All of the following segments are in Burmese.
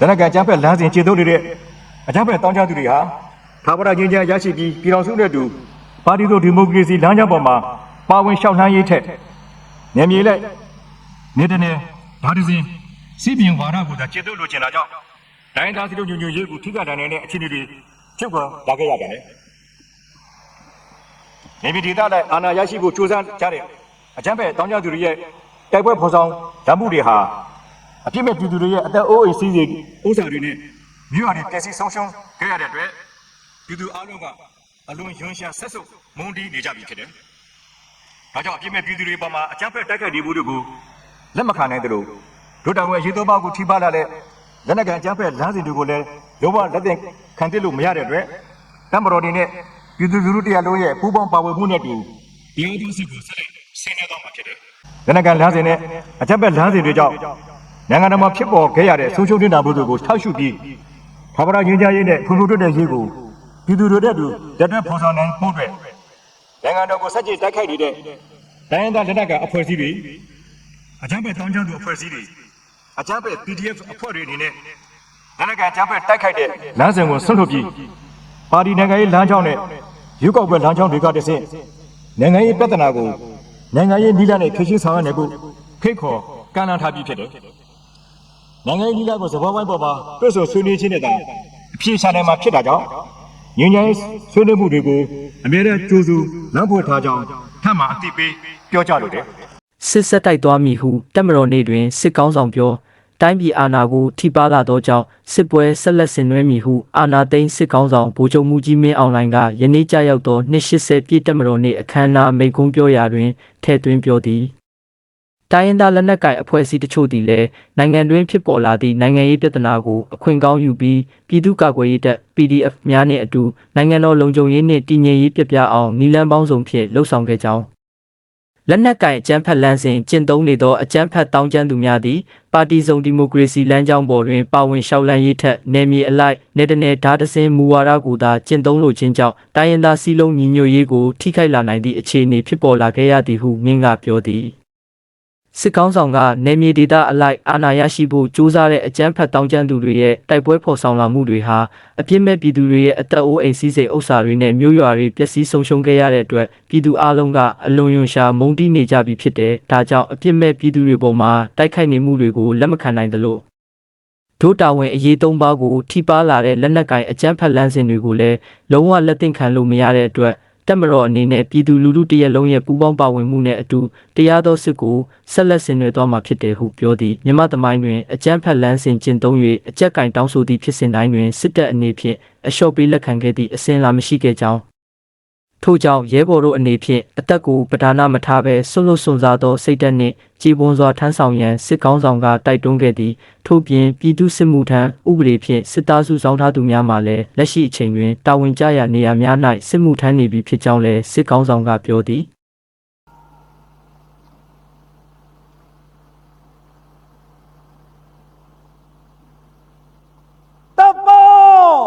တနက်ကကြမ်းဖက်လမ်းစဉ်ခြေသုံးနေတဲ့အကြမ်းဖက်တောင်းကြသူတွေဟာသာဝရချင်းချင်းရရှိပြီးပြည်တော်စုနဲ့တူပါတီတို့ဒီမိုကရေစီလမ်းကြောင်းပေါ်မှာပါဝင်လျှောက်လှမ်းရေးထက်နေမြေလက်နေတနေဘာဒီစင်စီပင်ဝါဒကိုသာခြေသုံးလိုချင်တာကြောင့်တိုင်းသားစီတို့ညွညွရေးကိုထိခိုက်တဲ့အခြေအနေတွေချုပ်ခွာလာခဲ့ရတယ်နေပြည်ဒေသနဲ့အာဏာရရှိဖို့ကြိုးစားကြတဲ့အကြမ်းဖက်တောင်းကြသူတွေရဲ့တိုက်ပွဲဖော်ဆောင်ဓာတ်မှုတွေဟာ အပြစ်မဲ့ပြည်သူတွေရဲ့အသက်အိုးအိမ်စီးစိမ်ဥစ္စာတွေနဲ့မြို့ရည်ပျက်စီးဆုံးရှုံးခဲ့ရတဲ့အတွက်ပြည်သူအလုံးကအလွန်ယွန်းရှာဆက်ဆုပ်မုန်းတီးနေကြပြီဖြစ်တယ်။ဒါကြောင့်အပြစ်မဲ့ပြည်သူတွေပေါ်မှာအကြမ်းဖက်တိုက်ခိုက်နေမှုတွေကိုလက်မခံနိုင်သလိုဒုတောင်ရဲ့ရေသောပေါက်ကိုထိပါလာတဲ့လက်နက်ကန်အကြမ်းဖက်လမ်းစဉ်တွေကိုလည်းလုံးဝလက်သင့်ခံသိလို့မရတဲ့အတွက်တမတော်တွေနဲ့ပြည်သူလူထုတရားလုံးရဲ့ပူးပေါင်းပါဝင်မှုနဲ့တူဒီအထူးစစ်ကိုဆက်လက်ဆင်းနေတော့မှာဖြစ်တယ်။လက်နက်ကန်လမ်းစဉ်နဲ့အကြမ်းဖက်လမ်းစဉ်တွေကြောင့် နိုင်ငံတော်မှာဖြစ်ပေါ်ခဲ့ရတဲ့ဆုံးရှုံးနေတာမှုတွေကိုထောက်ရှုပြီးဘာဝရရင်းချရေးနဲ့ဖူဖူတွတ်တဲ့ရေးကိုပြည်သူတွေတဲ့သူတက်တက်ဖော်ဆောင်နိုင်ဖို့အတွက်နိုင်ငံတော်ကိုစက်ကြည့်တိုက်ခိုက်နေတဲ့တိုင်းရင်းသားလက်နက်ကအဖွဲစည်းတွေအကြမ်းဖက်တောင်းချမ်းသူအဖွဲ့အစည်းတွေအကြမ်းဖက် PDF အဖွဲ့တွေအနေနဲ့လက်နက်ကအကြမ်းဖက်တိုက်ခိုက်တဲ့လမ်းစဉ်ကိုဆွန့်လွတ်ပြီးပါတီနိုင်ငံရေးလမ်းကြောင်းနဲ့ရွေးကောက်ပွဲလမ်းကြောင်းတွေကတဆင့်နိုင်ငံရေးပြဿနာကိုနိုင်ငံရေးနည်းလမ်းနဲ့ဖြေရှင်းဆောင်ရွက်နိုင်ဖို့ဖိတ်ခေါ်ကမ်းလှမ်းထားပြီးဖြစ်တယ် နိုင်ငံရေးကြီးကိုစဘောဝိုင်းပေါ်မှာတွတ်ဆိုဆွေးနွေးခြင်းနဲ့တာအပြည့်ရှာနိုင်မှာဖြစ်တာကြောင့်ငြိမ်းချမ်းရေးဆွေးနွေးမှုတွေကိုအမြဲတမ်းကြိုးစုလမ်းဖွင့်ထားကြောင်းထပ်မံအသိပေးပြောကြားလိုတယ်စစ်ဆက်တိုက်သွားမည်ဟုတက်မတော်နေ့တွင်စစ်ကောင်းဆောင်ပြောတိုင်းပြည်အာဏာကိုထိပါလာသောကြောင့်စစ်ပွဲဆက်လက်ဆင်နွှဲမည်ဟုအာဏာသိမ်းစစ်ကောင်းဆောင်ဗိုလ်ချုပ်မှုကြီးမင်းအောင်လှိုင်ကယနေ့ကြာရောက်သော280ပြည့်တက်မတော်နေ့အခမ်းအနားမိန့်ခွန်းပြောရာတွင်ထည့်သွင်းပြောသည် တိုင်းရင်းသားလက်နက်ကိုင်အဖွဲ့အစည်းတချို့သည်လည်းနိုင်ငံတွင်းဖြစ်ပေါ်လာသည့်နိုင်ငံရေးပြဿနာကိုအခွင့်ကောင်းယူပြီးပြည်သူ့ကာကွယ်ရေးတပ် PDF များနှင့်အတူနိုင်ငံတော်လုံခြုံရေးနှင့်တည်ငြိမ်ရေးပြပြအောင်နီလန်းပေါင်းစုံဖြင့်လှုံ့ဆော်ခဲ့ကြောင်းလက်နက်ကင်အကြမ်းဖက်လမ်းစဉ်ကျင့်သုံးနေသောအကြမ်းဖက်တောင်းကျမ်းသူများသည်ပါတီစုံဒီမိုကရေစီလမ်းကြောင်းပေါ်တွင်ပါဝင်လျှောက်လန်းရေးထက်နယ်မြေအလိုက်နယ်တနယ်ဓာတ်တစင်းမူဝါဒကိုသာကျင့်သုံးလိုခြင်းကြောင့်တိုင်းရင်းသားစည်းလုံးညီညွတ်ရေးကိုထိခိုက်လာနိုင်သည့်အခြေအနေဖြစ်ပေါ်လာခဲ့ရသည်ဟုမြင့်ကပြောသည် စစ်ကောင်းဆောင်ကနယ်မြေဒေသအလိုက်အာဏာရရှိဖို့ကြိုးစားတဲ့အကြမ်းဖက်တောင်းကျမ်းသူတွေရဲ့တိုက်ပွဲဖော်ဆောင်လာမှုတွေဟာအပြစ်မဲ့ပြည်သူတွေရဲ့အသက်အိုးအိမ်စည်းစိမ်ဥစ္စာတွေနဲ့မျိုးရွာတွေပျက်စီးဆုံးရှုံးခဲ့ရတဲ့အတွက်ပြည်သူအလုံးကအလွန်ယွန်ရှာမုန်းတီးနေကြပြီဖြစ်တယ်။ဒါကြောင့်အပြစ်မဲ့ပြည်သူတွေပေါ်မှာတိုက်ခိုက်နေမှုတွေကိုလက်မခံနိုင်သလိုဒို့တာဝန်အရေးသုံးပါးကိုထိပါလာတဲ့လက်နက်ကင်အကြမ်းဖက်လမ်းစဉ်တွေကိုလည်းလုံးဝလက်သင့်ခံလို့မရတဲ့အတွက် တက်မတော်အနေနဲ့ပြည်သူလူထုတရက်လုံးရဲ့ပူးပေါင်းပါဝင်မှုနဲ့အတူတရားသောစစ်ကိုဆက်လက်ဆင်နွှဲသွားမှာဖြစ်တယ်ဟုပြောသည်မြမသမိုင်းတွင်အကြမ်းဖက်လမ်းစဉ်ကျင့်သုံး၍အကြက်ကင်တောင်းဆိုသည့်ဖြစ်စဉ်တိုင်းတွင်စစ်တပ်အနေဖြင့်အလျှော့ပေးလက်ခံခဲ့သည့်အစဉ်လာမရှိခဲ့ကြောင်း ထို့ကြောင့်ရဲဘော်တို့အနေဖြင့်အသက်ကိုပဓာနာမထားဘဲဆွတ်လွတ်စွန်စားသောစိတ်ဓာတ်နှင့်ကြည်ပွန်စွာထမ်းဆောင်ရန်စစ်ကောင်းဆောင်ကတိုက်တွန်းခဲ့သည်ထို့ပြင်ပြည်သူစစ်မှုထမ်းဥပဒေဖြင့်စစ်သားစုဆောင်ထားသူများမှလည်းလက်ရှိအချိန်တွင်တာဝန်ကျရာနေရာများ၌စစ်မှုထမ်းနေပြီဖြစ်ကြောင်းလည်းစစ်ကောင်းဆောင်ကပြောသည် တပ်ပေါင်း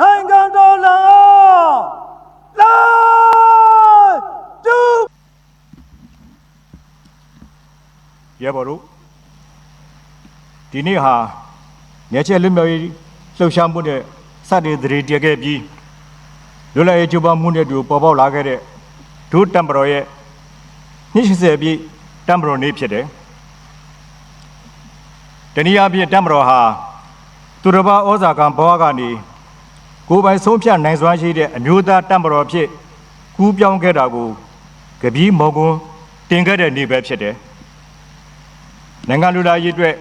နိုင်ငံတော်လာလာတူ ရဲဘော်တို့ဒီနေ့ဟာညချက်လွတ်မြောက်ရေးလှုပ်ရှားမှုနဲ့စတင်သတိတည်ခဲ့ပြီးလွတ်လပ်ရေးကြိုးပမ်းမှုနဲ့တူပေါ်ပေါက်လာခဲ့တဲ့ဒုတမ်ပတော်ရဲ့20ပြည့်တမ်ပတော်နေ့ဖြစ်တယ်တနည်းအားဖြင့်တမ်ပတော်ဟာသူတစ်ပါးဩဇာကံဘဝကနေကိုယ်ပိုင်ဆုံးဖြတ်နိုင်စွမ်းရှိတဲ့အမျိုးသားတမ်ပတော်ဖြစ်ကူးပြောင်းခဲ့တာကိုကပီးမော်ကွန်းတင်ခဲ့တဲ့နေ့ပဲဖြစ်တယ် နိုင်ငံလူလာရေးအတွက်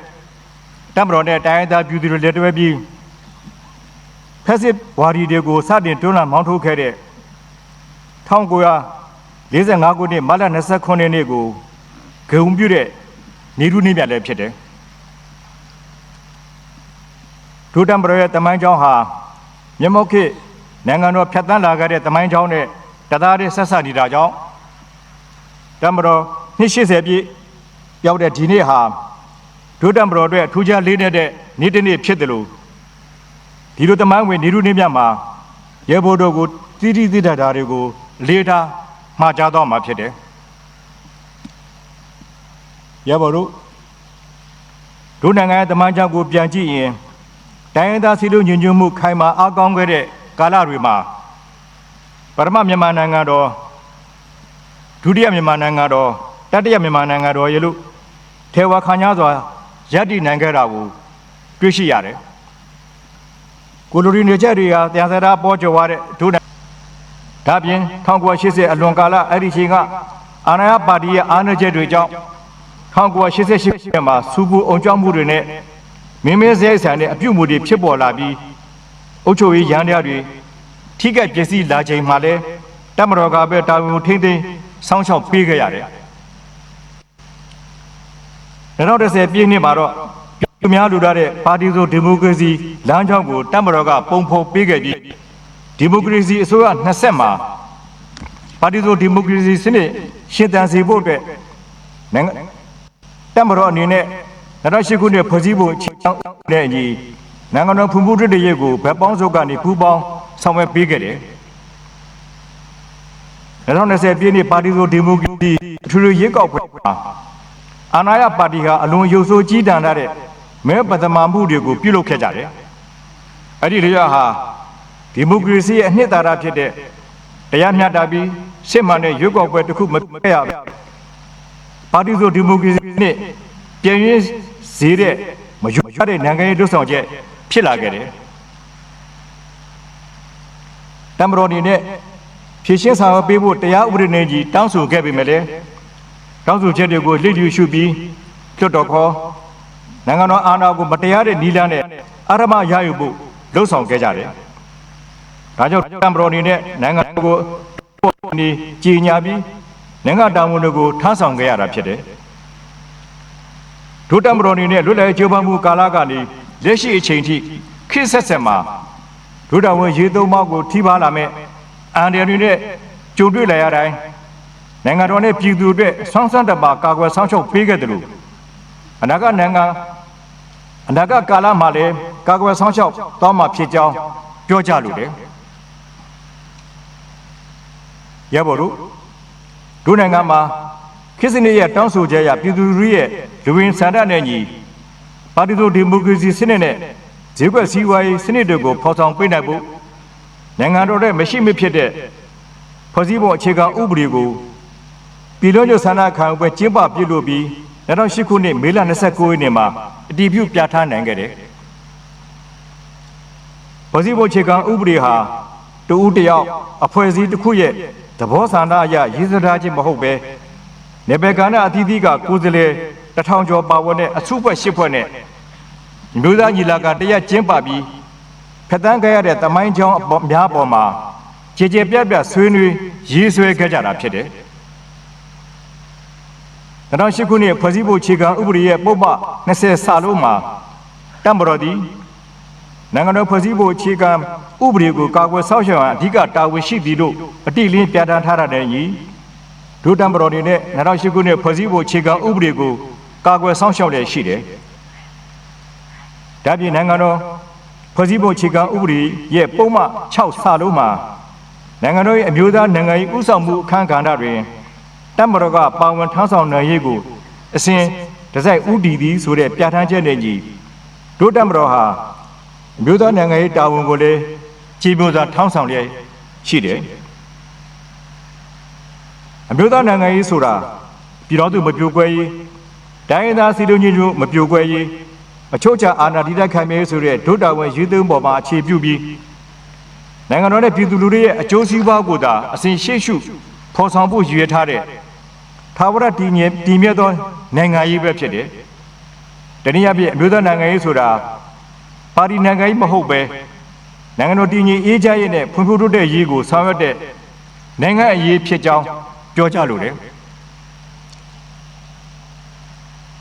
တမတော်နဲ့တိုင်းရင်းသားပြည်သူတွေလက်တွဲပြီးဖက်စစ်ဝါဒီတွေကိုစတင်တွန်းလှန်မောင်းထုတ်ခဲ့တဲ့1945ခုနှစ်မတ်လ29ရက်နေ့ကိုဂုံပြုတဲ့နေရုနေ့မြတ်လည်းဖြစ်တယ်ဒုတမတော်ရဲ့တမိုင်းကျောင်းဟာမြမောက်ခေတ်နိုင်ငံတော်ဖြတ်တန်းလာခဲ့တဲ့တမိုင်းကျောင်းနဲ့တသားတည်းဆက်ဆက်နေတာကြောင့်တမတော်280ပြည့် ပြောက်တဲ့ဒီနေ့ဟာဒုတံပတော်အတွက်ထူးခြားလေးနေတဲ့နေ့တစ်နေ့ဖြစ်တယ်လို့ဒီလိုတမိုင်းဝင်နေရုနေမြတ်မှာရဲဘော်တို့ကိုတိတိတိတတာတွေကိုအလေးထားမှာကြားတော့မှာဖြစ်တယ်ရဲဘော်တို့ဒဒုနိုင်ငံရဲ့တမန်ကြောင့်ကိုပြန်ကြည့်ရင်တိုင်းရင်းသားစီလူညွညွတ်မှုခိုင်မာအားကောင်းခဲ့တဲ့ကာလတွေမှာပထမမြန်မာနိုင်ငံတော်ဒုတိယမြန်မာနိုင်ငံတော်တတိယမြန်မာနိုင်ငံတော်ရေလို့ ထေဝါခါညာစွာရပ်တည်နိုင်ခဲ့တာကိုတွေ့ရှိရတယ်ကိုလိုရီနေချက်တွေကတရားစရာပေါ်ကျော်သွားတဲ့ဒုနိုင်ငံဒါပြင်1980အလွန်ကာလအဲ့ဒီချိန်ကအာဏာရပါတီရဲ့အားနည်းချက်တွေကြောင့်1988မှာစူပူအောင်ကြောက်မှုတွေနဲ့မင်းမင်းစရိုက်ဆန်တဲ့အပြုတ်မှုတွေဖြစ်ပေါ်လာပြီးအုပ်ချုပ်ရေးရန်တရားတွေထိကက်ပျက်စီးလာချိန်မှာလဲတမတော်ကပဲတာဝန်ကိုထိမ့်သိမ်းစောင့်ရှောက်ပေးခဲ့ရတယ်။ 2010ပြည့်နှစ်မှာတော့ပြည်များလူထားတဲ့ပါတီဆိုဒီမိုကရေစီလမ်းကြောင်းကိုတမတော်ကပုံဖော်ပေးခဲ့ပြီးဒီမိုကရေစီအစိုးရ20မှာပါတီဆိုဒီမိုကရေစီစနစ်ရှင်သန်စေဖို့အတွက်နိုင်ငံတက်မတော်အနေနဲ့2008ခုနှစ်ဖွဲ့စည်းပုံအခြေခံတဲ့အညီနိုင်ငံတော်ဖွံ့ဖြိုးတိုးတက်ရေးကိုဗက်ပေါင်းစုပ်ကနေပူးပေါင်းဆောင်ရွက်ပေးခဲ့တယ်။2020ပြည့်နှစ်ပါတီဆိုဒီမိုကရေစီအထူးရွေးကောက်ပွဲမှာ အာဏာရပါတီဟာအလွန်ရုပ်ဆိုးကြီးတန်တဲ့မဲပဒမာမှုတွေကိုပြုလုပ်ခဲ့ကြတယ်။အဲ့ဒီလျော့ဟာဒီမိုကရေစီရဲ့အနှစ်သာရဖြစ်တဲ့တရားမျှတပြီးစစ်မှန်တဲ့ရွေးကောက်ပွဲတစ်ခုမပြရဘူး။ပါတီဆိုဒီမိုကရေစီနဲ့ပြန်ရင်းဈေးတဲ့မရွရတဲ့နိုင်ငံရေးလွတ်ဆောင်ချက်ဖြစ်လာခဲ့တယ်။တမတော်နေနဲ့ဖြည့်ရှင်းဆောင်ရွက်ပေးဖို့တရားဥပဒေနဲ့ကြီးတောင်းဆိုခဲ့ပေမဲ့လည်း တောင်းဆိုချက်တွေကိုလစ်လျူရှုပြီးလွတ်တော်ခေါ်နိုင်ငံတော်အာဏာကိုမတရားတဲ့နီလန်းနဲ့အာရမရယူဖို့လှုံ့ဆော်ခဲ့ကြတယ်။ဒါကြောင့်တမတော်နေနဲ့နိုင်ငံကိုနေကြီးညာပြီးနိုင်ငံတာဝန်တွေကိုထမ်းဆောင်ခဲ့ရတာဖြစ်တယ်ဒုတမတော်အနေနဲ့လွတ်လပ်ရေးကြိုးပမ်းမှုကာလကနေလက်ရှိအချိန်ထိခေတ်ဆက်ဆက်မှာဒုတဝန်ရေသုံးမောက်ကိုထိပါလာမဲ့အန်ဒီရီနဲ့ကြုံတွေ့လာရတိုင်း နိုင်ငံတော်နဲ့ပြည်သူအတွက်ဆောင်းဆန်းတပါကာကွယ်ဆောင်ရှောက်ပေးခဲ့တယ်လို့အနာဂတ်နိုင်ငံအနာဂတ်ကာလမှာလည်းကာကွယ်ဆောင်ရှောက်တောင်းမှဖြစ်ကြောင်းပြောကြလို့တယ်ရပါလို့ဒုနိုင်ငံမှာခေတ်စနစ်ရဲ့တောင်းဆိုချက်အရပြည်သူလူထုရဲ့လူဝင်ဆန္ဒနဲ့ညီပါတီသို့ဒီမိုကရေစီစနစ်နဲ့ဈေးကွက်စည်းဝါးရေးစနစ်တွေကိုဖော်ဆောင်ပေးနိုင်ဖို့နိုင်ငံတော်ရဲ့မရှိမဖြစ်တဲ့ဖွဲ့စည်းပုံအခြေခံဥပဒေကို ပြည်လုံးကျွဆန္ဒခံယူပွဲကျင်းပပြုလုပ်ပြီး2008ခုနှစ်မေလ29ရက်နေ့မှာအတည်ပြုပြဋ္ဌာန်းနိုင်ခဲ့တယ်။ဖွဲ့စည်းပုံအခြေခံဥပဒေဟာတူဦးတယောက်အဖွဲ့အစည်းတစ်ခုရဲ့သဘောဆန္ဒအရရည်စထားခြင်းမဟုတ်ပဲနေပယ်ကဏ္ဍအသီးသီးကကိုယ်စားလှယ်တစ်ထောင်ကျော်ပါဝင်တဲ့အစုဖွဲ့ရှစ်ဖွဲ့နဲ့မျိုးသားညီလာခံတရက်ကျင်းပပြီးဖက်တန်းခဲ့ရတဲ့တမိုင်းချောင်းအပေါ်များပေါ်မှာခြေခြေပြက်ပြက်ဆွေးနွေးရေးဆွဲခဲ့ကြတာဖြစ်တယ်။ 2008ခုနှစ်ဖွဲ့စည်းပုံအခြေခံဥပဒေရဲ့ပုံမှ20စာလုံးမှာတမ္ပတော်သည်နိုင်ငံတော်ဖွဲ့စည်းပုံအခြေခံဥပဒေကိုကာကွယ်ဆောက်ရှောက်ရန်အဓိကတာဝန်ရှိသည်လို့အတိအလင်းပြဋ္ဌာန်းထားတဲ့ညီဒုတမ္ပတော်တွေနဲ့2008ခုနှစ်ဖွဲ့စည်းပုံအခြေခံဥပဒေကိုကာကွယ်ဆောက်ရှောက်လည်းရှိတယ်။ဒါပြင်နိုင်ငံတော်ဖွဲ့စည်းပုံအခြေခံဥပဒေရဲ့ပုံမှ6စာလုံးမှာနိုင်ငံတော်ရဲ့အမျိုးသားနိုင်ငံရေးဥဆောင်မှုအခမ်းကဏ္ဍတွင် တမ္ပတော်ကပါဝင်ထမ်းဆောင်နိုင်ရေးကိုအစဉ်တစိုက်ဥတီသည်ဆိုတဲ့ပြဋ္ဌာန်းချက်နဲ့ညီဒုတမ္ပတော်ဟာအမျိုးသားနိုင်ငံရေးတာဝန်ကိုလည်းခြေပြစွာထောင်းဆောင်လျက်ရှိတယ်အမျိုးသားနိုင်ငံရေးဆိုတာပြည်တော်သူမပြိုကွဲရေးတိုင်းရင်းသားစီလုံးချင်းတို့မပြိုကွဲရေးအချို့ချအာဏာတည်တတ်ခံမြဲဆိုတဲ့ဒုတာဝန်ရေးသွင်းပေါ်မှာအခြေပြုပြီးနိုင်ငံတော်နဲ့ပြည်သူလူထုရဲ့အကျိုးစီးပွားကိုသာအစဉ်ရှေ့ရှု ဖော်ဆောင်ဖို့ရည်ရွယ်ထားတဲ့သာဝရတည်မြဲတည်မြဲသောနိုင်ငံရေးပဲဖြစ်တယ်တနည်းအားဖြင့်အမျိုးသားနိုင်ငံရေးဆိုတာပါတီနိုင်ငံရေးမဟုတ်ပဲနိုင်ငံတော်တည်ငြိမ်အေးချမ်းရေးနဲ့ဖွံ့ဖြိုးတိုးတက်ရေးကိုဆောင်ရွက်တဲ့နိုင်ငံအရေးဖြစ်ကြောင်းပြောကြလိုတယ်။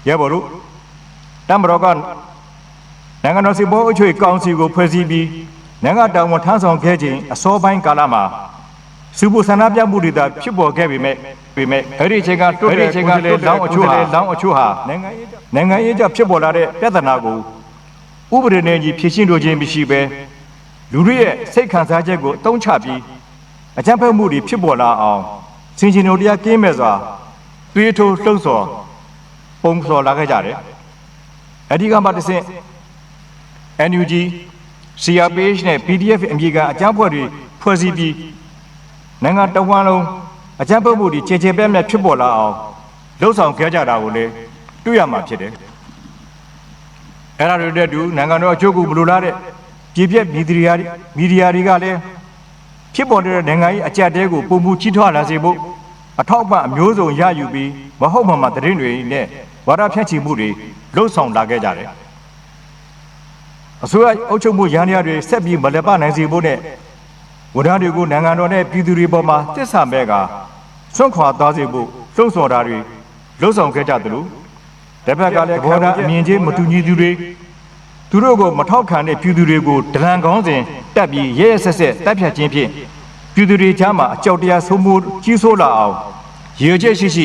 ရပါလို့တမ္ပတော်ကနိုင်ငံတော်စီပေါ်အချွေကောင်စီကိုဖွဲ့စည်းပြီးနိုင်ငံတော်ဝန်ထမ်းဆောင်ခဲ့ခြင်းအစောပိုင်းကာလမှာ စုပူဆန္ဒပြမှုတွေသာဖြစ်ပေါ်ခဲ့ပေမဲ့ပေမဲ့အဲ့ဒီအချိန်ကတွတ်တဲ့အချိန်ကလည်းလောင်းအချို့ဟာလောင်းအချို့ဟာနိုင်ငံရေးနိုင်ငံရေးကြောင့်ဖြစ်ပေါ်လာတဲ့ပြဿနာကိုဥပဒေနဲ့ကြီးဖြည့်ရှင်းလိုခြင်းမရှိဘဲလူတွေရဲ့စိတ်ခံစားချက်ကိုအတုံးချပြီးအကြမ်းဖက်မှုတွေဖြစ်ပေါ်လာအောင်စင်ရှင်တို့တရားကင်းမဲ့စွာတွေးထိုးလှုံ့ဆော်ပုံဆော်လာခဲ့ကြတယ်။အအဓိကမှတစ်ဆင့် NUG CRPH နဲ့ PDF အမည်ကအကြမ်းဖွဲ့တွေဖွဲ့စည်းပြီး နိုင်ငံတော်ဝန်လုံးအကြမ်းဖက်မှုတွေခြေခြေပြတ်ပြတ်ဖြစ်ပေါ်လာအောင်လှုံ့ဆော်ခဲ့ကြတာကိုလည်းတွေ့ရမှာဖြစ်တယ်။အဲ့ဒါတွေတဲ့တူနိုင်ငံတော်အကျိုးကိုမလိုလားတဲ့ပြည်ပြက်မီဒီယာမီဒီယာတွေကလည်းဖြစ်ပေါ်တဲ့နိုင်ငံရေးအကြက်တဲကိုပုံမှုကြီးထွားလာစေဖို့အထောက်အပံ့အမျိုးစုံရယူပြီးမဟုတ်မှန်မှသတင်းတွေနဲ့ဝါဒဖြန့်ချီမှုတွေလှုံ့ဆော်လာခဲ့ကြတယ်။အစိုးရအုပ်ချုပ်မှုရန်ရတွေဆက်ပြီးမလည်ပနိုင်စေဖို့နဲ့ ဝန်ထမ်းတွေကိုနိုင်ငံတော်နဲ့ပြည်သူတွေပေါ်မှာတစ္ဆာမဲ့ကစွန့်ခွာသွားစေဖို့လှုံ့ဆော်တာတွေလှုံ့ဆော်ခဲ့ကြသလိုတစ်ဖက်ကလည်းဘောဓာအမြင်ချင်းမတူညီသူတွေသူတို့ကိုမထောက်ခံတဲ့ပြည်သူတွေကိုဒလန်ကောင်းစဉ်တက်ပြီးရဲရဲဆက်ဆက်တပ်ဖြတ်ခြင်းဖြင့်ပြည်သူတွေကြားမှာအကြောက်တရားဆိုးမှုကြီးဆိုးလာအောင်ရည်ရွယ်ချက်ရှိရှိ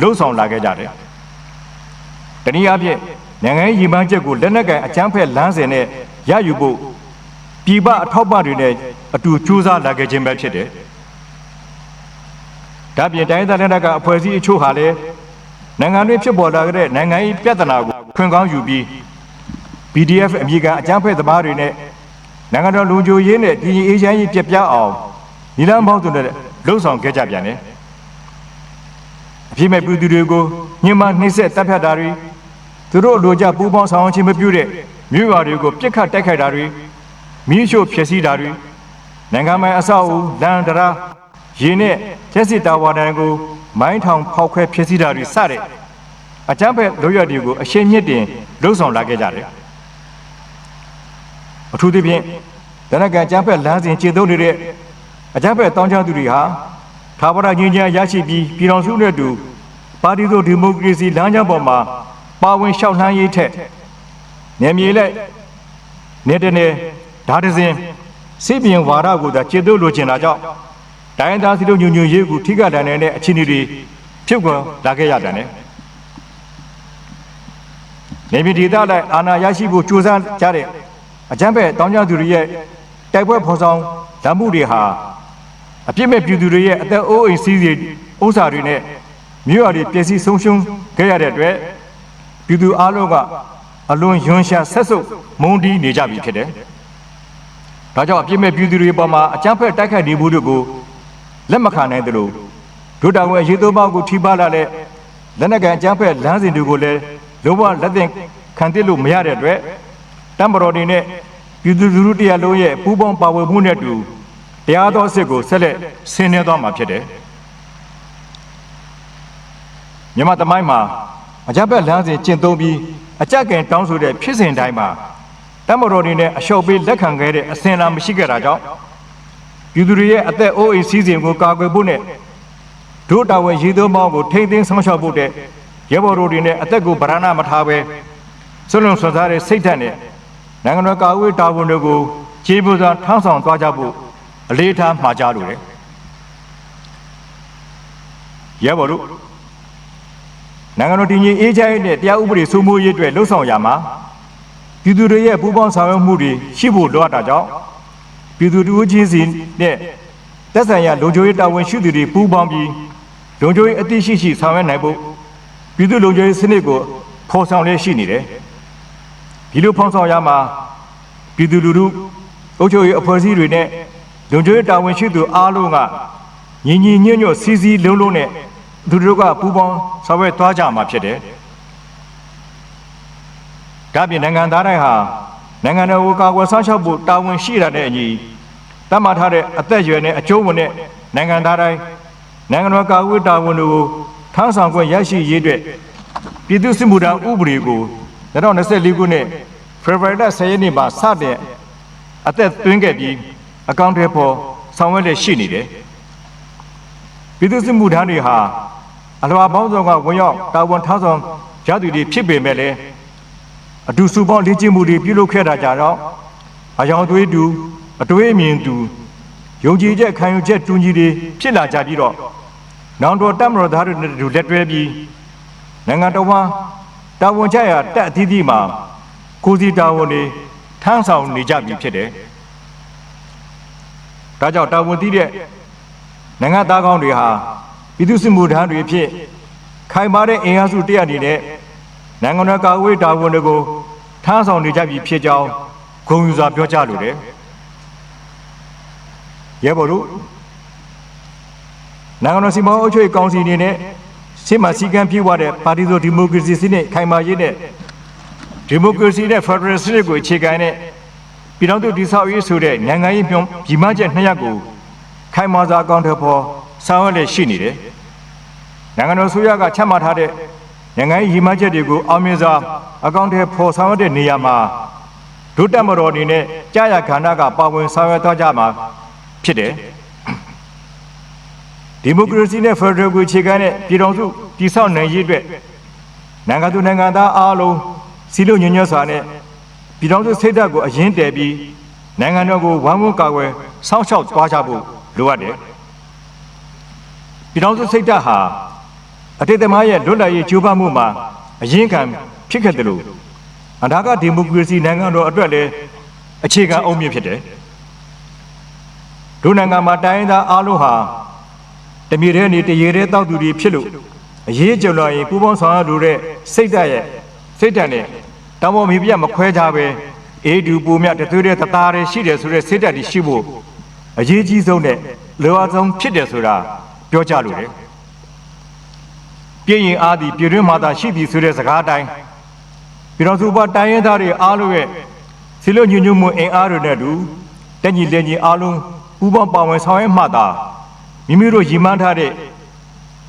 လှုံ့ဆော်လာခဲ့ကြတယ်။တနည်းအားဖြင့်နိုင်ငံရေးရည်မှန်းချက်ကိုလက်နက်ကင်အကြမ်းဖက်လမ်းစဉ်နဲ့ရယူဖို့ပြည်ပအထောက်ပံ့တွေနဲ့ အတူကြိုးစားလာခဲ့ခြင်းပဲဖြစ်တယ်။ဒါပြင်တိုင်းဒေသလက်နက်ကအဖွဲ့အစည်းအချို့ဟာလည်းနိုင်ငံတွင်းဖြစ်ပေါ်လာတဲ့နိုင်ငံရေးပြဿနာကိုခွင့်ကောင်းယူပြီး PDF အမည်ကအကြမ်းဖက်သမားတွေနဲ့နိုင်ငံတော်လူကြိုရေးနဲ့တည်ငြိမ်အေးချမ်းရေးပြပြအောင်ညီလန်းပေါင်းစုံနဲ့လှုံ့ဆော်ခဲ့ကြပြန်တယ်။အဖြစ်မဲ့ပြည်သူတွေကိုညှဉ်းပန်းနှိပ်စက်တပ်ဖြတ်တာတွေသူတို့လိုကြပူးပေါင်းဆောင်ရွက်ခြင်းမပြုတဲ့မြို့ရွာတွေကိုပြစ်ခတ်တိုက်ခိုက်တာတွေမိရှို့ဖျက်ဆီးတာတွေ နိုင်ငံပိုင်အဆောက်အဦလမ်းတရာရေနဲ့ကျက်စစ်တာဝါဒန်ကိုမိုင်းထောင်ဖောက်ခွဲဖျက်ဆီးတာတွေစတဲ့အကြမ်းဖက်လုပ်ရတွေကိုအရှင်းမြစ်တင်လှုံ့ဆော်လာခဲ့ကြတယ်အထူးသဖြင့်ဒနကန်အကြမ်းဖက်လမ်းစဉ်ခြေသုံးနေတဲ့အကြမ်းဖက်တောင်းချသူတွေဟာသာဝရငြိမ်းချမ်းရရှိပြီးပြည်တော်စုနဲ့တူပါတီသို့ဒီမိုကရေစီလမ်းကြောင်းပေါ်မှာပါဝင်လျှောက်လှမ်းရေးထက်နေမြေလိုက်နေတနေဓာတ်စဉ် စိတ်ပြင်ဝါဒကိုသာခြေသုံးလိုချင်တာကြောင့်တိုင်းသားစီတို့ညွညွရေးကိုထိကတန်တဲ့အခြေအနေတွေဖြစ်ပေါ်လာခဲ့ရတယ်နဲ့နေပြည်ဒေသလိုက်အာဏာရရှိဖို့ကြိုးစားကြတဲ့အကြမ်းဖက်တောင်းကြသူတွေရဲ့တိုက်ပွဲဖော်ဆောင်ဓာတ်မှုတွေဟာအပြစ်မဲ့ပြည်သူတွေရဲ့အသက်အိုးအိမ်စီးစီဥစ္စာတွေနဲ့မြို့ရွာတွေပျက်စီးဆုံးရှုံးခဲ့ရတဲ့အတွက်ပြည်သူအလုံးကအလွန်ယွန်းရှာဆက်ဆုပ်မုန်းတီးနေကြပြီဖြစ်တယ်။ ဒါကြောင့်အပြစ်မဲ့ပြည်သူတွေပေါ်မှာအကြမ်းဖက်တိုက်ခိုက်နေမှုတို့ကိုလက်မခံနိုင်သလိုဒုတာဝန်ရေသုံးပါးကိုထိပါလာတဲ့လက်နက်ကန်အကြမ်းဖက်လမ်းစဉ်တွေကိုလည်းလုံးဝလက်သင့်ခံသစ်လို့မရတဲ့အတွက်တမ်ဘရော်ဒီနဲ့ပြည်သူလူထုတရားလုံးရဲ့ပူးပေါင်းပါဝင်မှုနဲ့အတူတရားတော်အစ်စ်ကိုဆက်လက်ဆင်းနှဲသွားမှာဖြစ်တယ်မြန်မာတမိုင်းမှာအကြမ်းဖက်လမ်းစဉ်ကျင့်သုံးပြီးအကြက်ကင်တောင်းဆိုတဲ့ဖြစ်စဉ်တိုင်းမှာ တမ်ဘရော်ဒီနဲ့အလျှော့ပေးလက်ခံခဲ့တဲ့အစဉ်အလာမရှိခဲ့တာကြောင့်ပြည်သူတွေရဲ့အသက်အိုးအိမ်စီးစိမ်ကိုကာကွယ်ဖို့နဲ့ဒုတာဝန်ရည်သွမ်းပေါင်းကိုထိမ့်သိမ်းဆောင်ရှောက်ဖို့တဲ့ရဲဘော်တို့တွေနဲ့အသက်ကိုဗရဏမထားပဲဆွလွန်ဆွစားတဲ့စိတ်ဓာတ်နဲ့နိုင်ငံတော်ကာကွယ်တာဝန်တွေကိုခြေပူစွာထမ်းဆောင်သွားကြဖို့အလေးထားမှာကြားလိုတယ်ရဲဘော်တို့နိုင်ငံတော်တည်ငြိမ်အေးချမ်းရေးနဲ့တရားဥပဒေစိုးမိုးရေးအတွက်လှုံ့ဆော်ရမှာ ပြည်သူတွေရဲ့ပူးပေါင်းဆောင်ရွက်မှုတွေရှိဖို့လိုအပ်တာကြောင့်ပြည်သူတို့ချင်းစီနဲ့သက်ဆိုင်ရာလုံခြုံရေးတာဝန်ရှိသူတွေပူးပေါင်းပြီးလုံခြုံရေးအသိရှိရှိဆောင်ရွက်နိုင်ဖို့ပြည်သူလုံခြုံရေးစနစ်ကိုဖော်ဆောင်လျက်ရှိနေတယ်ဒီလိုဖော်ဆောင်ရမှာပြည်သူလူထုအုပ်ချုပ်ရေးအဖွဲ့အစည်းတွေနဲ့လုံခြုံရေးတာဝန်ရှိသူအားလုံးကညီညီညွတ်ညွတ်စီစီလုံးလုံးနဲ့သူတို့ကပူးပေါင်းဆောင်ရွက်သွားကြမှာဖြစ်တယ် ဒါပြင်နိုင်ငံသားတိုင်းဟာနိုင်ငံတော်ကိုကာကွယ်ဆောင်ရှောက်ဖို့တာဝန်ရှိတာတဲ့အညီတတ်မှတ်ထားတဲ့အသက်အရွယ်နဲ့အကျိုးဝင်တဲ့နိုင်ငံသားတိုင်းနိုင်ငံတော်ကာကွယ်တာဝန်တွေကိုထမ်းဆောင်ခွင့်ရရှိရေးအတွက်ပြည်သူ့စစ်မှုထမ်းဥပဒေကို2024ခုနှစ်ဖေဖော်ဝါရီလ10ရက်နေ့မှာစတဲ့အသက်သွင်းခဲ့ပြီးအကောင့်တွေပေါ်ဆောင်ရွက်လက်ရှိနေတယ်ပြည်သူ့စစ်မှုထမ်းတွေဟာအလွာပေါင်းစုံကဝင်ရောက်တာဝန်ထမ်းဆောင်ရသူတွေဖြစ်ပေမဲ့လည်း အတူစုပေါင်းလေ့ကျင့်မှုတွေပြုလုပ်ခဲ့တာကြတော့အယောင်သွေးတူအတွေးအမြင်တူယုံကြည်ချက်ခံယူချက်တူညီတွေဖြစ်လာကြပြီးတော့နောင်တော်တမတော်သားတွေနဲ့တူလက်တွဲပြီးနိုင်ငံတော်မှာတာဝန်ကျရာတက်အသီးသီးမှာကိုစီတာဝန်တွေထမ်းဆောင်နေကြပြီဖြစ်တယ်။ဒါကြောင့်တာဝန်သီးတဲ့နိုင်ငံသားကောင်းတွေဟာပြည်သူ့စစ်မှုထမ်းတွေဖြစ်ခိုင်မာတဲ့အင်အားစုတရအနေနဲ့ နိုင်ငံတော်ကာကွယ်တာဝန်တွေကိုထမ်းဆောင်နေကြပြီဖြစ်ကြောင်းဂုဏ်ယူစွာပြောကြားလိုတယ်ရဲဘော်တို့နိုင်ငံတော်စီမံအုပ်ချုပ်ရေးကောင်စီအနေနဲ့ရှေ့မှာစည်းကမ်းပြည့်ဝတဲ့ပါတီစုံဒီမိုကရေစီစနစ်ခိုင်မာရေးနဲ့ဒီမိုကရေစီနဲ့ဖက်ဒရယ်စနစ်ကိုအခြေခံတဲ့ပြည်ထောင်စုတည်ဆောက်ရေးဆိုတဲ့နိုင်ငံရေးပြုံးပြည်မချက်နှစ်ရပ်ကိုခိုင်မာစွာအကောင့်ထဖို့ဆောင်ရွက်လျက်ရှိနေတယ်။နိုင်ငံတော်ဆိုရကချမှတ်ထားတဲ့ နိုင်ငံရေးရည်မှန်းချက်တွေကိုအောင်မြင်စွာအကောင့်ထဲပေါ်ဆောင်ရွက်တဲ့နေရာမှာဒုတက်မတော်အနေနဲ့ကြာရခန္ဓာကပါဝင်ဆောင်ရွက်သွားကြမှာဖြစ်တယ်။ဒီမိုကရေစီနဲ့ဖက်ဒရယ်ကိုအခြေခံတဲ့ပြည်တော်စုတည်ဆောက်နိုင်ရေးအတွက်နိုင်ငံသူနိုင်ငံသားအားလုံးစီလို့ညွညွတ်စွာနဲ့ပြည်တော်စုစိတ်ဓာတ်ကိုအရင်တည်ပြီးနိုင်ငံတော်ကိုဝမ်းဝန်းကာကွယ်စောင့်ရှောက်သွားကြဖို့လိုအပ်တယ်ပြည်တော်စုစိတ်ဓာတ်ဟာ အတိတ်သမားရဲ့လွတ်လပ်ရေးကြိုးပမ်းမှုမှာအရင်ခံဖြစ်ခဲ့တယ်လို့အနာဂတ်ဒီမိုကရေစီနိုင်ငံတော်အတွက်လည်းအခြေခံအုံမြင့်ဖြစ်တယ်ဒုနိုင်ငံမှာတိုင်းရင်းသားအားလုံးဟာတမြေတဲ့နေတရေတဲ့တောက်သူတွေဖြစ်လို့အရေးကြုံလာရင်ပူပေါင်းဆောင်ရလို့တဲ့စိတ်ဓာတ်ရဲ့စိတ်ဓာတ်နဲ့တောင်ပေါ်မီပြတ်မခွဲကြပဲအေးဒူပူမြတ်တသွေးတဲ့တသားတွေရှိတယ်ဆိုတဲ့စိတ်ဓာတ်တွေရှိဖို့အရေးကြီးဆုံးနဲ့လောအပ်ဆုံးဖြစ်တယ်ဆိုတာပြောကြလို့တယ် ပြည့်ရင်အားသည်ပြည်တွင်းမှာသာရှိသည်ဆိုတဲ့စကားအတိုင်းပြည်တော်စုဘတိုင်းရင်းသားတွေအားလုံးရဲ့စီလို့ညွညွမှုအင်အားတွေနဲ့အတူတက်ညီလက်ညီအားလုံးပူပေါင်းပါဝင်ဆောင်ရွက်မှသာမိမိတို့ရည်မှန်းထားတဲ့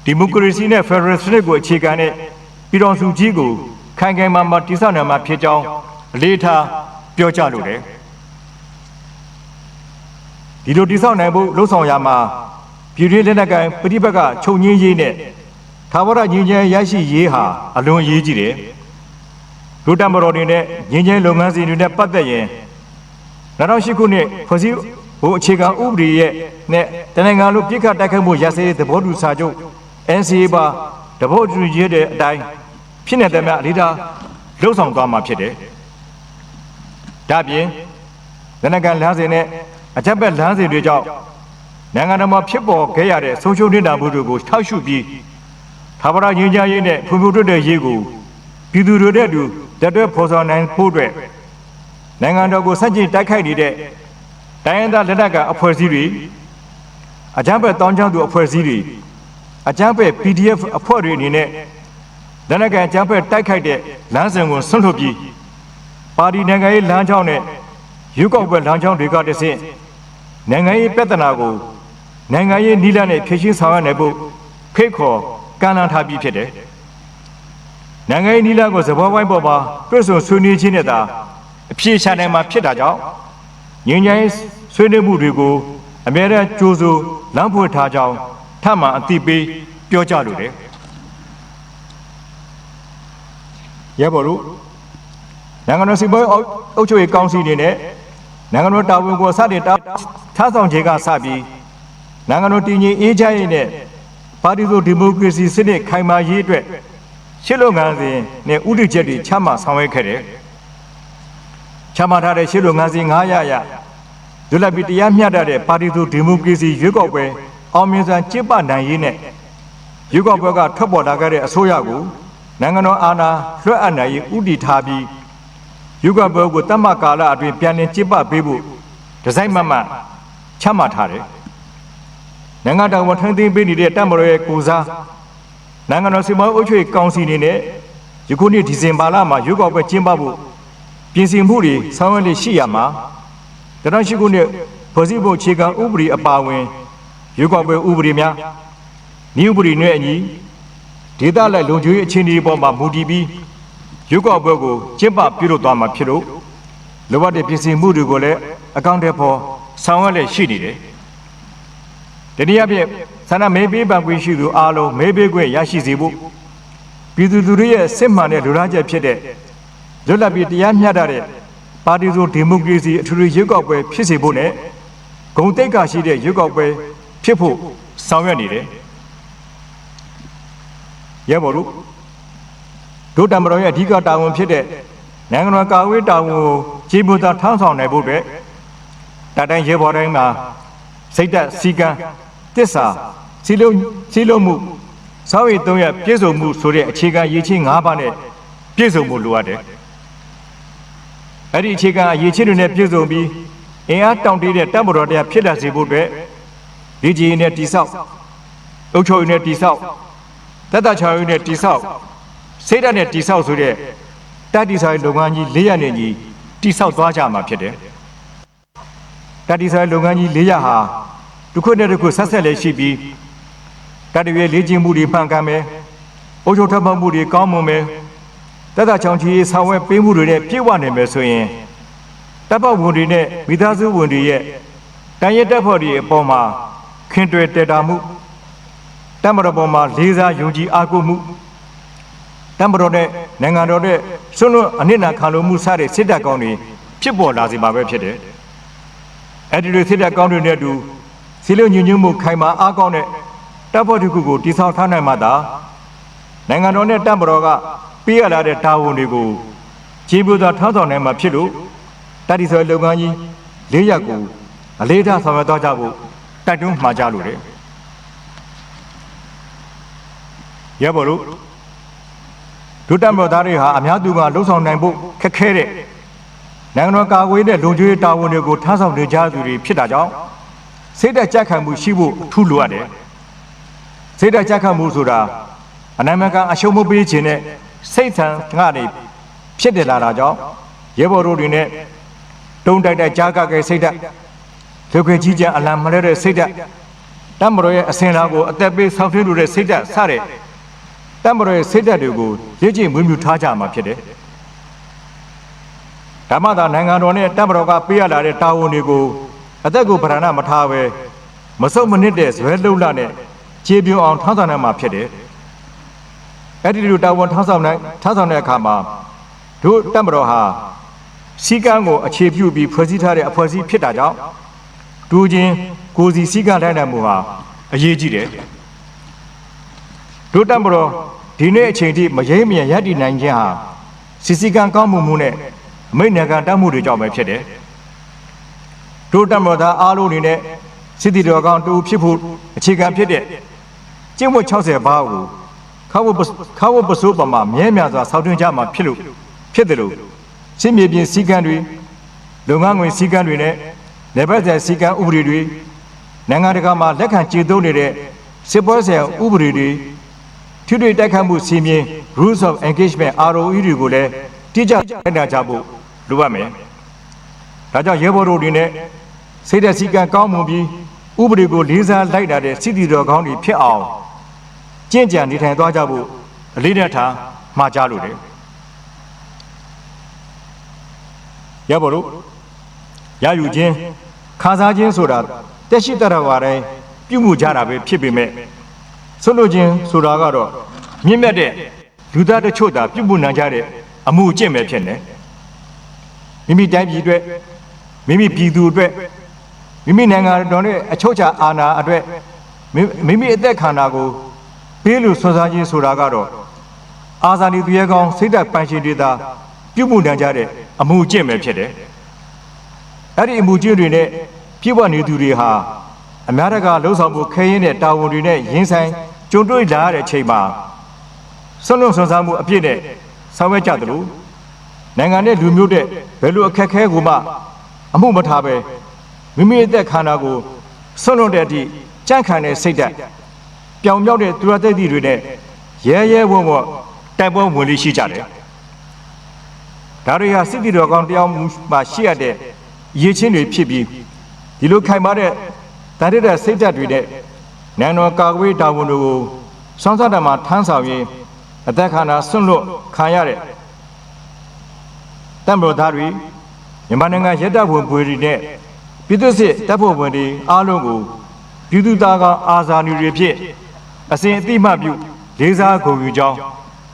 ဒီမိုကရေစီနဲ့ဖက်ဒရယ်စနစ်ကိုအခြေခံတဲ့ပြည်တော်စုကြီးကိုခိုင်ခိုင်မာမာတည်ဆောက်နိုင်မှာဖြစ်ကြောင်းအလေးထားပြောကြားလိုတယ်ဒီလိုတည်ဆောက်နိုင်ဖို့လှုံ့ဆော်ရမှာပြည်တွင်းလက်နက်ကိုင်ပဋိပက္ခချုပ်ငြင်းရေးနဲ့ သာဝရငြိမ်းချမ်းရရှိရေးဟာအလွန်အရေးကြီးတယ်ဒုတမတော်တွေနဲ့ငြိမ်းချမ်းလုပ်ငန်းစဉ်တွေနဲ့ပတ်သက်ရင်2008ခုနှစ်ဖွဲ့စည်းဟိုအခြေခံဥပဒေရဲ့နဲ့တနင်္ဂနွေလိုပြစ်ခတ်တိုက်ခိုက်မှုရစရေးသဘောတူစာချုပ် NCA ပါသဘောတူရတဲ့အတိုင်းဖြစ်နေတဲ့မြအလေးထားလှုပ်ဆောင်သွားမှာဖြစ်တယ်။ဒါ့အပြင်ဇနကန်လမ်းစဉ်နဲ့အချက်ဘက်လမ်းစဉ်တွေကြောင့်နိုင်ငံတော်မှာဖြစ်ပေါ်ခဲ့ရတဲ့ဆုံးရှုံးနေတာမှုတွေကိုထောက်ရှုပြီး သာဝရငြိမ်းချမ်းရေးနဲ့ဖွံ့ဖြိုးတိုးတက်ရေးကိုပြည်သူတွေနဲ့အတူတက်တွဲဖော်ဆောင်နိုင်ဖို့အတွက်နိုင်ငံတော်ကိုစန့်ကျင်တိုက်ခိုက်နေတဲ့တိုင်းရင်းသားလက်နက်ကအဖွဲ့အစည်းတွေအကြမ်းဖက်တောင်းချောင်းသူအဖွဲ့အစည်းတွေအကြမ်းဖက် PDF အဖွဲ့တွေအနေနဲ့လက်နက်ကန်အကြမ်းဖက်တိုက်ခိုက်တဲ့လမ်းစဉ်ကိုဆွန့်လွတ်ပြီးပါတီနိုင်ငံရေးလမ်းကြောင်းနဲ့ရွေးကောက်ပွဲလမ်းကြောင်းတွေကတဆင့်နိုင်ငံရေးပြဿနာကိုနိုင်ငံရေးနည်းလမ်းနဲ့ဖြေရှင်းဆောင်ရွက်နိုင်ဖို့ဖိတ်ခေါ် ကမ်းလှမ်းထားပြီးဖြစ်တယ်။နိုင်ငံရေးနည်းလမ်းကိုသဘောပိုင်းပေါ်မှာတွဲဆုံဆွေးနွေးခြင်းနဲ့သာအပြည့်ရှာနိုင်မှာဖြစ်တာကြောင့်ငင်းငိုင်းဆွေးနွေးမှုတွေကိုအမြဲတမ်းကြိုးစိုးလမ်းဖွင့်ထားကြောင်းထပ်မံအသိပေးပြောကြလိုတယ်ရဲဘော်တို့နိုင်ငံတော်စီမံအုပ်ချုပ်ရေးကောင်စီအနေနဲ့နိုင်ငံတော်တာဝန်ကိုစတင်တာထားဆောင်ခြင်းကစပြီးနိုင်ငံတော်တည်ငြိမ်အေးချမ်းရေးနဲ့ ပါတီစုဒီမိုကရေစီစနစ်ခိုင်မာရေးအတွက်ရှစ်လုပ်ငန်းစဉ်နဲ့ဥဒိချက်တွေချမှတ်ဆောင်ရွက်ခဲ့တယ်ချမှတ်ထားတဲ့ရှေ့လိုငန်းစဉ်900ရလွတ်လပ်ပြီးတရားမျှတတဲ့ပါတီစုဒီမိုကရေစီရွေးကောက်ပွဲအောင်မြင်စွာကျင်းပနိုင်ရေးနဲ့ရွေးကောက်ပွဲကထွက်ပေါ်လာခဲ့တဲ့အစိုးရကိုနိုင်ငံတော်အာဏာလွှဲအပ်နိုင်ရေးဥတီထားပြီးရွေးကောက်ပွဲကိုတတ်မှတ်ကာလအတွင်းပြန်လည်ကျင်းပပေးဖို့ဒီဇိုင်းမတ်မတ်ချမှတ်ထားတယ်။ နိုင်ငံတော်ဝန်ထမ်းသိမ်းပေးနေတဲ့တပ်မတော်ရဲ့ကိုစားနိုင်ငံတော်စီမံအုပ်ချုပ်ရေးကောင်စီအနေနဲ့ယခုနှစ်ဒီဇင်ဘာလမှာရွေးကောက်ပွဲကျင်းပဖို့ပြင်ဆင်မှုတွေဆောင်ရွက်လေရှိရမှာတရရှိခုနှစ်ဖွဲ့စည်းပုံအခြေခံဥပဒေအပါအဝင်ရွေးကောက်ပွဲဥပဒေများဤဥပဒေနဲ့အညီဒေသလိုက်လုံခြုံရေးအခြေအနေပေါ်မှာမူတည်ပြီးရွေးကောက်ပွဲကိုကျင်းပပြုလုပ်သွားမှာဖြစ်လို့လိုအပ်တဲ့ပြင်ဆင်မှုတွေကိုလည်းအကောင့်ထဲပေါ်ဆောင်ရွက်လေရှိနေတယ် တနည်းအားဖြင့်ဆန္ဒမဲပေးပန်ခွင့်ရှိသူအားလုံးမဲပေးခွင့်ရရှိစေဖို့ပြည်သူလူထုရဲ့စစ်မှန်တဲ့လူသားချက်ဖြစ်တဲ့လွတ်လပ်ပြီးတရားမျှတတဲ့ပါတီစုဒီမိုကရေစီအထူးရွေးကောက်ပွဲဖြစ်စေဖို့နဲ့ဂုံတိတ်ကရှိတဲ့ရွေးကောက်ပွဲဖြစ်ဖို့ဆောင်ရွက်နေတယ်။ရဲဘော်တို့ဒုတမတော်ရဲ့အဓိကတာဝန်ဖြစ်တဲ့နိုင်ငံတော်ကာကွယ်တာဝန်ကိုခြေမူတာထမ်းဆောင်နိုင်ဖို့အတွက်တတိုင်းရဲဘော်တိုင်းမှာစိတ်သက်စီကံ တစ္ဆာစီလုံးစီလုံးမှုစောင့်ရည်သုံးရပြည့်စုံမှုဆိုတဲ့အခြေခံရည်ချင်း၅ပါးနဲ့ပြပြည့်စုံမှုလိုအပ်တယ်အဲ့ဒီအခြေခံအရေးချင်းတွေနဲ့ပြည့်စုံပြီးအင်အားတောင့်တင်းတဲ့တပ်မတော်တရားဖြစ်လာစေဖို့အတွက်ဒီကြီးနဲ့တိဆောက်အုပ်ချုပ်ရေးနဲ့တိဆောက်တပ်သားချောင်းရေးနဲ့တိဆောက်စိတ်ဓာတ်နဲ့တိဆောက်ဆိုတဲ့တပ်တိဆောက်ရေးလုပ်ငန်းကြီး၄ရပ်နဲ့ကြီးတိဆောက်သွားကြမှာဖြစ်တယ်တပ်တိဆောက်ရေးလုပ်ငန်းကြီး၄ရပ်ဟာ တစ်ခုနဲ့တစ်ခုဆက်ဆက်လည်းရှိပြီးတပ်တွေရဲ့လေ့ကျင့်မှုတွေမှန်ကန်မယ်အုပ်ချုပ်ထပ်မှုတွေကောင်းမွန်မယ်တပ်သားချောင်းချီဆောင်ရွက်ပေးမှုတွေနဲ့ပြည့်ဝနိုင်မယ်ဆိုရင်တပ်ပေါဝင်တွေနဲ့မိသားစုဝင်တွေရဲ့တန်ရဲတပ်ဖွဲ့တွေအပေါ်မှာခင်တွယ်တည်တာမှုတပ်မတော်ပေါ်မှာလေးစားယုံကြည်အားကိုးမှုတပ်မတော်နဲ့နိုင်ငံတော်နဲ့ဆွလွတ်အနစ်နာခံလို့မှုစတဲ့စစ်တပ်ကောင်းတွေဖြစ်ပေါ်လာစေမှာပဲဖြစ်တယ်။အဲဒီလိုစစ်တပ်ကောင်းတွေနဲ့အတူ စီလုံးညွညွတ်မှုခိုင်မာအားကောင်းတဲ့တပ်ဖွဲ့တစ်ခုကိုတည်ဆောက်ထားနိုင်မှသာနိုင်ငံတော်နဲ့တပ်မတော်ကပေးရလာတဲ့တာဝန်တွေကိုခြေပူသာထောက်ဆောင်နိုင်မှာဖြစ်လို့တတိဆွဲလုပ်ငန်းကြီး၄ရပ်ကိုအလေးထားဆောင်ရွက်သွားကြဖို့တိုက်တွန်းမှာကြလို့တယ်ရပါလို့ဒုတက်မော်သားတွေဟာအများသူကလှုပ်ဆောင်နိုင်ဖို့ခက်ခဲတဲ့နိုင်ငံတော်ကာကွယ်တဲ့လုံခြုံရေးတာဝန်တွေကိုထမ်းဆောင်နေကြသူတွေဖြစ်တာကြောင့် စိတ်တက်ကြက်ခံမှုရှိဖို့အထူးလိုအပ်တယ်စိတ်တက်ကြက်ခံမှုဆိုတာအနိုင်မကန်အရှုံးမပေးခြင်းနဲ့စိတ်ဆန်ကနေဖြစ်တယ်လာတာကြောင့်ရဲဘော်တို့တွေနဲ့တုံးတိုက်တိုက်ကြားကကဲစိတ်ဓာတ်လူခွေကြီးကြအလံမလဲတဲ့စိတ်ဓာတ်တမ္မတော်ရဲ့အစင်လာကိုအသက်ပေးဆောက်ထွင်းလို့တဲ့စိတ်ဓာတ်စတဲ့တမ္မတော်ရဲ့စိတ်ဓာတ်တွေကိုလေ့ကျင့်မွေးမြူထားကြမှာဖြစ်တယ်ဓမ္မသာနိုင်ငံတော်နဲ့တမ္မတော်ကပေးရလာတဲ့တာဝန်တွေကို အသက်ကိုဗရဏမထားပဲမစုံမနစ်တဲ့ဇွဲလုံလနဲ့ခြေပြုံအောင်ထောင်းဆောင်နိုင်မှာဖြစ်တယ်အဲ့ဒီလိုတာဝန်ထောင်းဆောင်နိုင်ထောင်းဆောင်တဲ့အခါမှာတို့တမ္မတော်ဟာစီကံကိုအခြေပြုပြီးဖွဲ့စည်းထားတဲ့အဖွဲ့အစည်းဖြစ်တာကြောင့်ဒူချင်းကိုယ်စီစီကံတိုင်းနိုင်မှုဟာအရေးကြီးတယ်ဒုတက်မတော်ဒီနေ့အချိန်ထိမရိမ့်မြန်ရပ်တည်နိုင်ခြင်းဟာစီစီကံကောင်းမှုမှုနဲ့အမိတ်နယ်ကံတတ်မှုတွေကြောင့်ပဲဖြစ်တယ် ဒုတက်မတော်သားအားလုံးအနေနဲ့စစ်တီတော်ကောင်းတူဖြစ်ဖို့အခြေခံဖြစ်တဲ့ကျင့်ဝတ်60ဘားကိုခါဝပခါဝပစိုးပမာမြဲမြံစွာဆောက်ထွင်းကြမှာဖြစ်လို့ဖြစ်တယ်လို့ရှင်းမြေပြင်စည်းကမ်းတွေလုပ်ငန်းဝင်စည်းကမ်းတွေနဲ့နေဘက်ဆိုင်စည်းကမ်းဥပဒေတွေနိုင်ငံတကာမှာလက်ခံကျေသုံးနေတဲ့စစ်ပွဲဆိုင်ဥပဒေတွေထိတွေ့တိုက်ခတ်မှုစီမင်း rules of engagement ROE တွေကိုလည်းတိကျလိုက်တာကြဖို့လိုအပ်မယ်။ ဒါကြောင့်ရဲဘော်တို့တွေနဲ့စိတ်သက်စည်းကမ်းကောင်းမွန်ပြီးဥပဒေကိုလေးစားလိုက်တာတဲ့စစ်တီတော်ကောင်းတွေဖြစ်အောင်ကြင့်ကြံနေထိုင်သွားကြဖို့အလေးနဲ့ထားမှာကြားလို့တယ်။ရပါလို့ရယူခြင်းခါစားခြင်းဆိုတာတက်ရှိတရဝါတိုင်းပြုမှုကြတာပဲဖြစ်ပေမဲ့ဆွလို့ခြင်းဆိုတာကတော့မြင့်မြတ်တဲ့လူသားတချို့သာပြုမှုနိုင်ကြတဲ့အမှုအကျင့်ပဲဖြစ်နေ မိမိတိုင်းပြည်အတွက်မိမိပြည်သူအတွက်မိမိနိုင်ငံတော်နဲ့အချုပ်အခြာအာဏာအတွက်မိမိမိအသက်ခန္ဓာကိုပေးလို့ဆွစားခြင်းဆိုတာကတော့အာဇာနည်သူရဲကောင်းစိတ်ဓာတ်ပိုင်ရှင်တွေသာပြုမှုနိုင်ကြတဲ့အမှုအကျင့်ပဲဖြစ်တယ်။အဲ့ဒီအမှုအကျင့်တွေနဲ့ပြည့်ဝနေသူတွေဟာအများတကာလှုပ်ဆောင်မှုခဲရင်တဲ့တာဝန်တွေနဲ့ရင်ဆိုင်ကြုံတွေ့လာရတဲ့အချိန်မှာဆွလွန်ဆွန်စားမှုအပြည့်နဲ့ဆောင်ရွက်ကြသလို နိုင်ငံနဲ့လူမျိုးတဲ့ဘယ်လိုအခက်အခဲကိုမှအမှုမထားပဲမိမိအသက်ခန္ဓာကိုဆွလွန်တဲ့အထိကြန့်ခံတဲ့စိတ်ဓာတ်ပြောင်ပြောက်တဲ့သူရသက်သီတွေနဲ့ရဲရဲဝံ့ဝံ့တိုက်ပွဲဝင်လေးရှိကြတယ်ဒါတွေဟာစစ်တီတော်ကောင်းတယောက်မှရှိရတဲ့ရည်ချင်းတွေဖြစ်ပြီးဒီလိုခိုင်မာတဲ့ဒါရတဲ့စိတ်ဓာတ်တွေနဲ့နိုင်ငံတော်ကာကွယ်တာဝန်တွေကိုစောင့်စတာမှာထမ်းဆောင်ရင်အသက်ခန္ဓာဆွန့်လွတ်ခံရတဲ့ တံပေါ်သားတွေမြန်မာနိုင်ငံရဲတပ်ဖွဲ့ဖွဲ့တွေနဲ့ပြည်သူ့စစ်တပ်ဖွဲ့ဝင်တွေအားလုံးကိုပြည်သူသားကောင်းအာဇာနည်တွေဖြစ်အစဉ်အတိမပြုလေးစားဂုဏ်ယူကြောင်း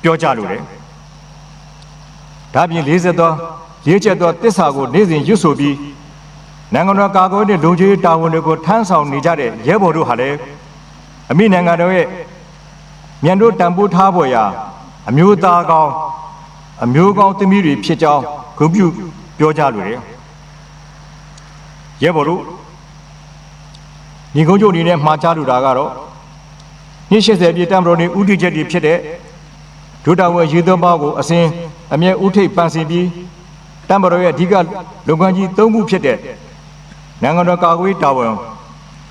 ပြောကြလိုတယ်ဒါပြင်40သောရေးချက်သောတစ္ဆာကိုနေ့စဉ်ရွတ်ဆိုပြီးနိုင်ငံတော်ကာကွယ်တဲ့လုံခြုံရေးတာဝန်တွေကိုထမ်းဆောင်နေကြတဲ့ရဲဘော်တို့ဟာလည်းအမိနိုင်ငံတော်ရဲ့မြန်တို့တန်ဖိုးထားပေါ်ရာအမျိုးသားကောင်း အမျိုးကောင်းသမီးတွေဖြစ်ကြောင်းဂုဏ်ပြုပြောကြလိုတယ်ရဲဘော်တို့ညီကုန်းချုပ်အနေနဲ့မှားချလိုတာကတော့နှစ်80ပြည့်တံမတော်နေဥတီချက်တွေဖြစ်တဲ့ဒုတာဝန်ရေသွမ်းပါကိုအစဉ်အမြဲဥထိပ်ပန်ဆင်ပြီးတမတော်ရဲ့အဓိကလုပ်ငန်းကြီး၃ခုဖြစ်တဲ့နိုင်ငံတော်ကာကွယ်ရေးတာဝန်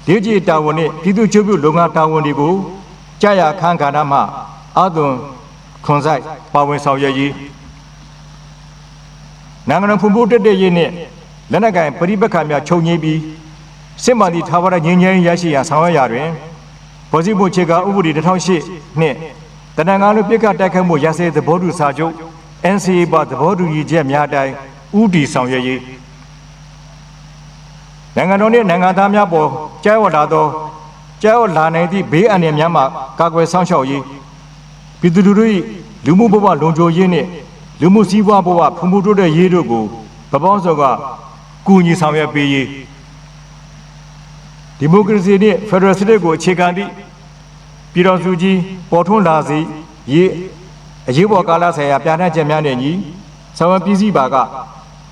ဒေသကြီးတာဝန်နဲ့ပြည်သူ့ချုပ်ပြုလုပ်ငန်းတာဝန်တွေကိုကြာရခန်းကဏ္ဍမှအာသွန် ခွန်ဆိုင်ပါဝင်ဆောင်ရွက်ရေးနိုင်ငံတော်ဖွံ့ဖြိုးတက်တဲ့ရေးနဲ့လက်နက်ကိုင်ပရိပက္ခများချုပ်ငြိမ်းပြီးစစ်မှန်သည့်ထာဝရငြိမ်းချမ်းရေးရရှိရန်ဆောင်ရွက်ရာတွင်ပေါ်စီမှုခြေကဥပဒေ2008နှင့်တနင်္ဂနွေပြစ်ခတ်တိုက်ခိုက်မှုရစဲသဘောတူစာချုပ် NCA ပါသဘောတူညီချက်များအတိုင်းဥတီဆောင်ရွက်ရေးနိုင်ငံတော်နှင့်နိုင်ငံသားများပေါ်ကြားဝလာသောကြားဝလာနိုင်သည့်ဘေးအန္တရာယ်များမှကာကွယ်ဆောင်ရှောက်ရေး ပြည်သူလူထု၏လူမှုဘဝလုံခြုံရေးနှင့်လူမှုစည်းဝါးဘဝဖွံ့ဖြိုးတိုးတက်ရေးတို့ကိုပပောင်းစောကကူညီဆောင်ရွက်ပေးရေးဒီမိုကရေစီနှင့်ဖက်ဒရယ်စနစ်ကိုအခြေခံသည့်ပြည်တော်စုကြီးပေါ်ထွန်းလာစေရေးအရေးပေါ်ကာလဆိုင်ရာပြဋ္ဌာန်းချက်များနဲ့ညီဆောင်ရွက်ပြည်စည်းပါက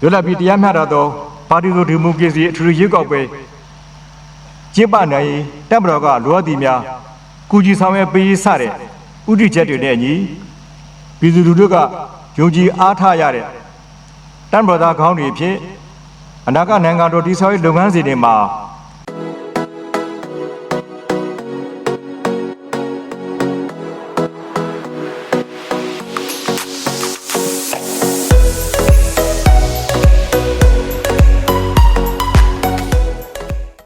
လွတ်လပ်ပြီးတရားမျှတသောပါတီစုဒီမိုကရေစီအထူးရွေးကောက်ပွဲကျင်းပနိုင်ရေးတပ်မတော်ကလိုအပ်သည့်များကုကြီးဆောင်ရွက်ပေးရေးစတဲ့ ဥတီချက်တွေနဲ့ညီပြည်သူလူထုကယုံကြည်အားထားရတဲ့တပ်မတော်သားခေါင်းတွေဖြစ်အနာဂတ်နိုင်ငံတော်တည်ဆောက်ရေးလုပ်ငန်းစဉ်တွေမှာ